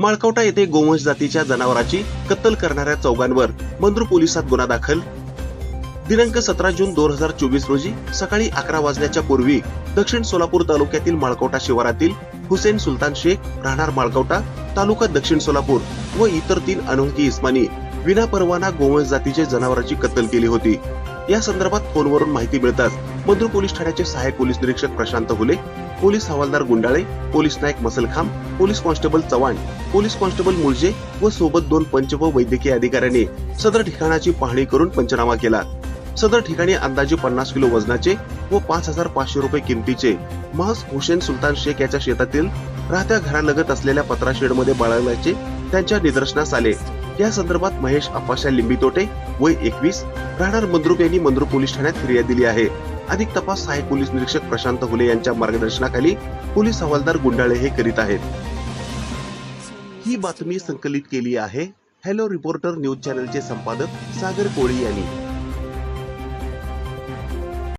माळकवटा येथे गोवंश जातीच्या जनावराची कत्तल करणाऱ्या चौघांवर मंद्रू पोलिसात गुन्हा दाखल. दिनांक सतरा जून दोन हजार चोवीस रोजी सकाळी अकरा वाजण्याच्या पूर्वी दक्षिण सोलापूर तालुक्यातील माळकवटा शिवारातील हुसेन सुलतान शेख राहणार माळकवटा तालुका दक्षिण सोलापूर व इतर तीन अनोळखी इस्मानी विनापरवाना गोवंश जातीचे जनावरांची कत्तल केली होती. या संदर्भात फोनवरून माहिती मिळताच मंद्रू पोलीस ठाण्याचे सहाय्यक पोलीस निरीक्षक प्रशांत हुले पोलीस हवालदार गुंडाळे पोलीस नायक Masalkham police constable Chavan police constable Mulje व सोबत दोन पंच व वैद्यकीय अधिकाऱ्यांनी सदर ठिकाणाची पाहणी करून पंचनामा केला. सदर ठिकाणी अंदाजे पन्नास किलो वजनाचे व पाच हजार पाचशे रुपये किमतीचे महस हुसेन सुलतान शेख याच्या शेतातील राहत्या घरालगत असलेल्या पत्रा शेडमध्ये बाळगल्याचे त्यांच्या निदर्शनास आले. या संदर्भात महेश अप्पाशा लिंबितोटे वय एकवीस राहणार मंद्रुप यांनी मंद्रुप पोलीस ठाण्यात फिर्याद दिली आहे. अधिक तपास सहाय्यक पोलीस निरीक्षक प्रशांत हुले यांच्या मार्गदर्शनाखाली पोलीस हवालदार गुंडाळे हे करीत आहेत. ही बातमी संकलित केली आहे. हॅलो रिपोर्टर न्यूज चॅनलचे संपादक सागर कोळी यांनी.